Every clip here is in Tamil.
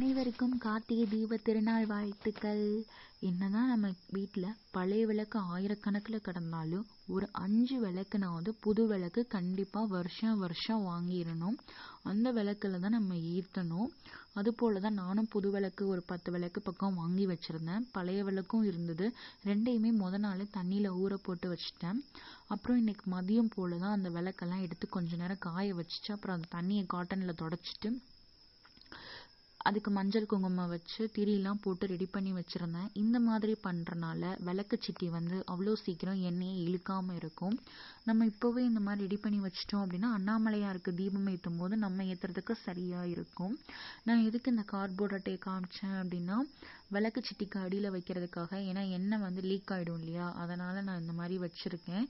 அனைவருக்கும் கார்த்திகை தீப திருநாள் வாழ்த்துக்கள். என்னதான் நம்ம வீட்டில் பழைய விளக்கு ஆயிரக்கணக்கில் கிடந்தாலும் ஒரு அஞ்சு விளக்குனாவது புது விளக்கு கண்டிப்பாக வருஷம் வருஷம் வாங்கிடணும். அந்த விளக்கில் தான் நம்ம ஈர்த்தணும். அதுபோல் தான் நானும் புது விளக்கு ஒரு பத்து விளக்கு பக்கம் வாங்கி வச்சுருந்தேன். பழைய விளக்கும் இருந்தது. ரெண்டையுமே முத நாளே தண்ணியில் ஊற போட்டு வச்சுட்டேன். அப்புறம் இன்னைக்கு மதியம் போல் தான் அந்த விளக்கெல்லாம் எடுத்து கொஞ்ச நேரம் காய வச்சுட்டு அப்புறம் அந்த தண்ணியை காட்டனில் தொடச்சிட்டு அதுக்கு மஞ்சள் குங்குமம் வச்சு திரியெல்லாம் போட்டு ரெடி பண்ணி வச்சுருந்தேன். இந்த மாதிரி பண்ணுறனால விளக்கு சிட்டி வந்து அவ்வளோ சீக்கிரம் எண்ணெயை இழுக்காமல் இருக்கும். நம்ம இப்போவே இந்த மாதிரி ரெடி பண்ணி வச்சிட்டோம் அப்படின்னா அண்ணாமலையாருக்கு தீபம் ஏற்றும் போது நம்ம ஏற்றுறதுக்கு சரியாக இருக்கும். நான் எதுக்கு இந்த கார்ட்போர்ட் அட்டையை காமிச்சேன் அப்படின்னா விளக்கு சிட்டிக்கு அடியில் வைக்கிறதுக்காக ஏன்னா எண்ணெய் வந்து லீக் ஆகிடும் இல்லையா? அதனால் நான் இந்த மாதிரி வச்சுருக்கேன்.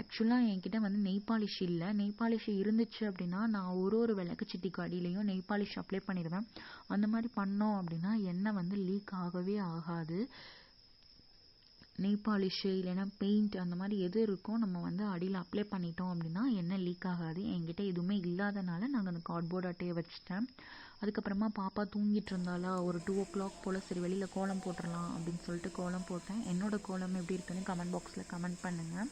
ஆக்சுவலாக என்கிட்ட வந்து நெய் பாலிஷ் இல்லை. நெய் பாலிஷ் இருந்துச்சு அப்படின்னா நான் ஒரு ஒரு விளக்கு சிட்டிக்கு அடியிலையும் நெய் பாலிஷ் அப்ளை பண்ணிடுவேன். அந்த மாதிரி பண்ணோம் அப்படின்னா எண்ணெய் வந்து லீக் ஆகவே ஆகாது. நெய் பாலிஷு இல்லைன்னா பெயிண்ட் அந்த மாதிரி எது இருக்கோ நம்ம வந்து அடியில் அப்ளை பண்ணிட்டோம் அப்படின்னா எண்ணெய் லீக் ஆகாது. என்கிட்ட எதுவுமே இல்லாதனால நாங்கள் அந்த கார்ட்போர்ட் அட்டையை வச்சுட்டேன். அதுக்கப்புறமா பாப்பா தூங்கிட்டு இருந்தாலா ஒரு டூ ஓ கிளாக் போல் சரி வெளியில் கோலம் போட்டுடலாம் அப்படின்னு சொல்லிட்டு கோலம் போட்டேன். என்னோட கோலம் எப்படி இருக்குன்னு கமெண்ட் பாக்ஸில் கமெண்ட் பண்ணுங்கள்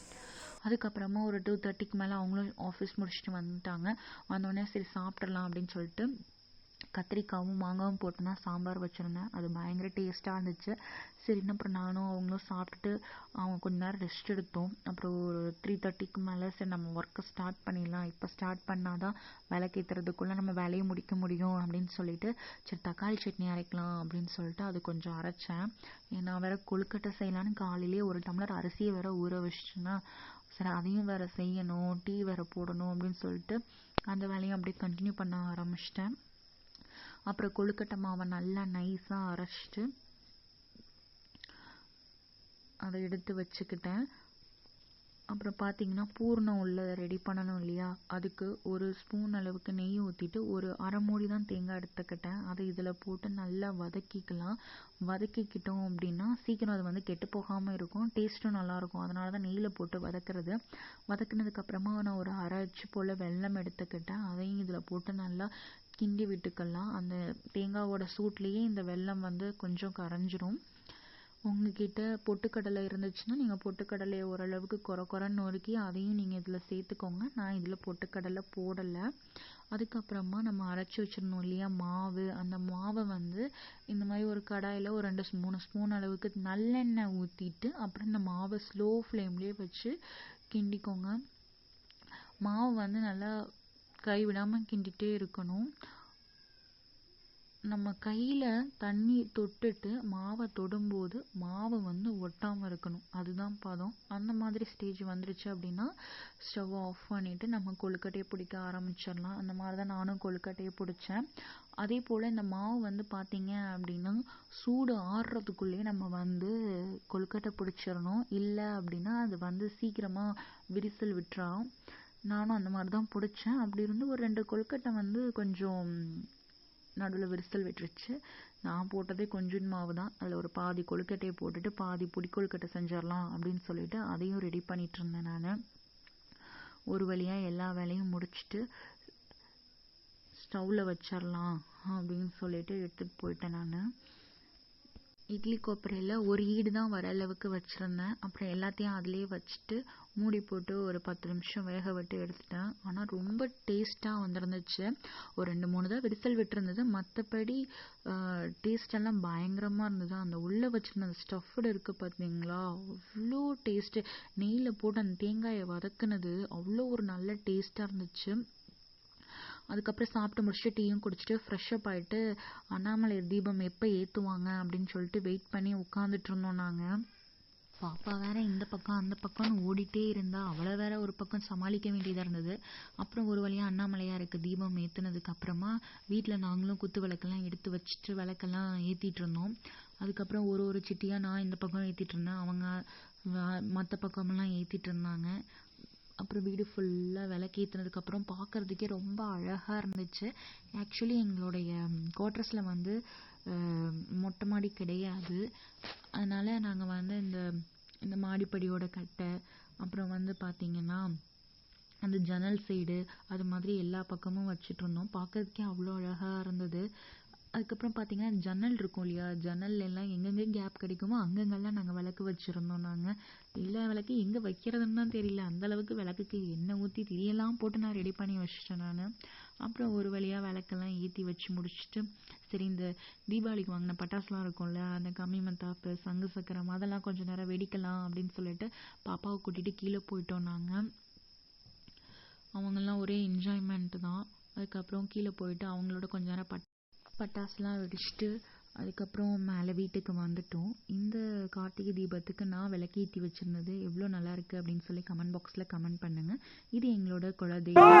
அதுக்கப்புறமா ஒரு டூ தேர்ட்டிக்கு மேலே அவங்களும் ஆஃபீஸ் முடிச்சுட்டு வந்துட்டாங்க. வந்தோடனே சரி சாப்பிட்றலாம் அப்படின்னு சொல்லிட்டு கத்திரிக்காவும் மாங்காவும் போட்டு தான் சாம்பார் வச்சுருந்தேன். அது பயங்கர டேஸ்ட்டாக இருந்துச்சு. சரி அப்புறம் நானும் அவங்களும் சாப்பிட்டுட்டு அவங்க கொஞ்ச நேரம் ரெஸ்ட் எடுத்தோம். அப்புறம் ஒரு த்ரீ தேர்ட்டிக்கு மேலே சரி நம்ம ஒர்க்கை ஸ்டார்ட் பண்ணிடலாம். இப்போ ஸ்டார்ட் பண்ணால் தான் விளக்கேற்றுறதுக்குள்ளே நம்ம வேலையை முடிக்க முடியும் அப்படின்னு சொல்லிட்டு சரி தக்காளி சட்னி அரைக்கலாம் அப்படின்னு சொல்லிட்டு அது கொஞ்சம் அரைச்சேன். நான் வேறு கொழுக்கட்டை செய்யலான்னு காலையிலேயே ஒரு டம்ளர் அரிசியை வேற ஊற வச்சிட்டேன்னா சரி அதையும் வேறு செய்யணும் டீ வேறு போடணும் அப்படின்னு சொல்லிட்டு அந்த வேலையும் அப்படியே கண்டினியூ பண்ண ஆரம்பிச்சிட்டேன். அப்புறம் கொழுக்கட்டை மாவை நல்லா நைஸாக அரைச்சிட்டு அதை எடுத்து வச்சுக்கிட்டேன். அப்புறம் பார்த்தீங்கன்னா பூர்ணம் உள்ள ரெடி பண்ணணும் இல்லையா? அதுக்கு ஒரு ஸ்பூன் அளவுக்கு நெய் ஊற்றிட்டு ஒரு அரை மூடி தான் தேங்காய் எடுத்துக்கிட்டேன். அதை இதில் போட்டு நல்லா வதக்கிக்கலாம். வதக்கிக்கிட்டோம் அப்படின்னா சீக்கிரம் அது வந்து கெட்டு போகாமல் இருக்கும். டேஸ்ட்டும் நல்லாயிருக்கும் அதனால தான் நெய்யில் போட்டு வதக்குறது. வதக்குனதுக்கப்புறமா நான் ஒரு அரை அச்சு போல் வெல்லம் எடுத்துக்கிட்டேன். அதையும் இதில் போட்டு நல்லா கிண்டி விட்டுக்கலாம். அந்த தேங்காவோட சூட்லேயே இந்த வெல்லம் வந்து கொஞ்சம் கரைஞ்சிரும். உங்ககிட்ட பொட்டுக்கடலை இருந்துச்சுன்னா நீங்கள் பொட்டுக்கடலையை ஓரளவுக்கு குறை குறைன்னு நொறுக்கி அதையும் நீங்கள் இதில் சேர்த்துக்கோங்க. நான் இதில் பொட்டுக்கடலை போடலை. அதுக்கப்புறமா நம்ம அரைச்சி வச்சிருந்தோம் இல்லையா மாவு. அந்த மாவை வந்து இந்த மாதிரி ஒரு கடாயில் ஒரு ரெண்டு மூணு ஸ்பூன் அளவுக்கு நல்லெண்ணெய் ஊற்றிட்டு அப்புறம் இந்த மாவை ஸ்லோ ஃப்ளேம்லேயே வச்சு கிண்டிக்கோங்க. மாவு வந்து நல்லா கைவிடாமல் கிண்டிகிட்டே இருக்கணும். நம்ம கையில் தண்ணி தொட்டுட்டு மாவை தொடும்போது மாவை வந்து ஒட்டாமல் இருக்கணும். அதுதான் பதம். அந்த மாதிரி ஸ்டேஜ் வந்துருச்சு அப்படின்னா ஸ்டவ் ஆஃப் பண்ணிவிட்டு நம்ம கொழுக்கட்டையை பிடிக்க ஆரம்பிச்சிடலாம். அந்த மாதிரி தான் நானும் கொழுக்கட்டையை பிடிச்சேன். அதே போல் இந்த மாவு வந்து பார்த்தீங்க அப்படின்னா சூடு ஆடுறதுக்குள்ளேயே நம்ம வந்து கொழுக்கட்டை பிடிச்சிடணும். இல்லை அப்படின்னா அது வந்து சீக்கிரமாக விரிசல் விட்டுறோம் நானும் அந்த மாதிரி தான் பிடிச்சேன். அப்படி இருந்து ஒரு ரெண்டு கொழுக்கட்டை வந்து கொஞ்சம் நடுவில் விரிசல் விட்டுருச்சு. நான் போட்டதே கொஞ்சம் மாவு தான் அதில் ஒரு பாதி கொழுக்கட்டையை போட்டுட்டு பாதி பொடி கொழுக்கட்டை செஞ்சிடலாம் அப்படின்னு சொல்லிட்டு அதையும் ரெடி பண்ணிட்டு இருந்தேன் நான். ஒரு வழியாக எல்லா வேலையும் முடிச்சுட்டு ஸ்டவ்வில் வச்சிடலாம் அப்படின்னு சொல்லிட்டு எடுத்துகிட்டு போயிட்டேன் நான். இட்லி கொப்பரையில் ஒரு ஈடு தான் வர அளவுக்கு வச்சுருந்தேன். அப்புறம் எல்லாத்தையும் அதிலே வச்சுட்டு மூடி போட்டு ஒரு பத்து நிமிஷம் வேக விட்டு எடுத்துட்டேன். ஆனால் ரொம்ப டேஸ்ட்டாக வந்துருந்துச்சு. ஒரு ரெண்டு மூணு தான் விரிசல் விட்டுருந்தது. மற்றபடி டேஸ்டெல்லாம் பயங்கரமாக இருந்தது. அந்த உள்ளே வச்சுருந்த அந்த ஸ்டஃப்டு இருக்குது பார்த்தீங்களா அவ்வளோ டேஸ்ட்டு நெய்யில் போட்டு அந்த தேங்காயை வதக்குனது அவ்வளோ ஒரு நல்ல டேஸ்ட்டாக இருந்துச்சு. அதுக்கப்புறம் சாப்பிட்டு முடிச்சுட்டு டீயும் குடிச்சிட்டு ஃப்ரெஷ்ஷப் ஆகிட்டு அண்ணாமலை தீபம் எப்போ ஏற்றுவாங்க அப்படின்னு சொல்லிட்டு வெயிட் பண்ணி உட்காந்துட்டு இருந்தோம் நாங்கள் பாப்பா வேற இந்த பக்கம் அந்த பக்கம்னு ஓடிட்டே இருந்தா அவளை வேற ஒரு பக்கம் சமாளிக்க வேண்டியதாக இருந்தது. அப்புறம் ஒரு வழியாக அண்ணாமலையாருக்கு தீபம் ஏற்றுனதுக்கு அப்புறமா வீட்டில் நாங்களும் குத்து விளக்கெல்லாம் எடுத்து வச்சுட்டு விளக்கெல்லாம் ஏற்றிட்டு இருந்தோம். அதுக்கப்புறம் ஒரு ஒரு சிட்டியாக நான் இந்த பக்கம் ஏற்றிட்டு இருந்தேன். அவங்க மற்ற பக்கமெல்லாம் ஏற்றிட்டு இருந்தாங்க. அப்புறம் வீடு ஃபுல்லாக விளக்கேற்றுனதுக்கப்புறம் பார்க்குறதுக்கே ரொம்ப அழகாக இருந்துச்சு. ஆக்சுவலி எங்களுடைய குவார்ட்டர்ஸில் வந்து மொட்டை மாடி கிடையாது. அதனால் நாங்கள் வந்து இந்த இந்த மாடிப்படியோட கட்டை அப்புறம் வந்து பார்த்திங்கன்னா அந்த ஜன்னல் சைடு அது மாதிரி எல்லா பக்கமும் வச்சுட்டு இருந்தோம். பார்க்கறதுக்கே அவ்வளோ அழகாக இருந்தது. அதுக்கப்புறம் பார்த்தீங்கன்னா ஜன்னல் இருக்கும் இல்லையா? ஜன்னல் எல்லாம் எங்கெங்கே கேப் கிடைக்குமோ அங்கங்கெல்லாம் நாங்கள் விளக்கு வச்சுருந்தோம் நாங்கள் எல்லா விளக்கு எங்கே வைக்கிறதுன்னு தான் தெரியல. அந்த அளவுக்கு விளக்குக்கு எண்ணெய் ஊற்றி திரியெல்லாம் போட்டு நான் ரெடி பண்ணி வச்சிட்டேன் நான். அப்புறம் ஒரு வழியாக விளக்கெல்லாம் ஏற்றி வச்சு முடிச்சுட்டு சரி இந்த தீபாவளிக்கு வாங்கின பட்டாசுலாம் இருக்கும்ல அந்த கம்மி மத்தாப்பு சங்கு சக்கரம் அதெல்லாம் கொஞ்சம் நேரம் வெடிக்கலாம் அப்படின்னு சொல்லிட்டு பாப்பாவை கூட்டிகிட்டு கீழே போயிட்டோம் நாங்கள் அவங்கெல்லாம் ஒரே என்ஜாய்மெண்ட் தான். அதுக்கப்புறம் கீழே போயிட்டு அவங்களோட கொஞ்ச நேரம் பட் பட்டாசுலாம் வெடிச்சுட்டு அதுக்கப்புறம் மேலே வீட்டுக்கு வந்துட்டோம். இந்த கார்த்திகை தீபத்துக்கு நான் விளக்கேற்றி வச்சிருந்தது எவ்வளோ நல்லா இருக்குது அப்படின்னு சொல்லி கமெண்ட் பாக்ஸில் கமெண்ட் பண்ணுங்க. இது எங்களோட குலதெய்வம்.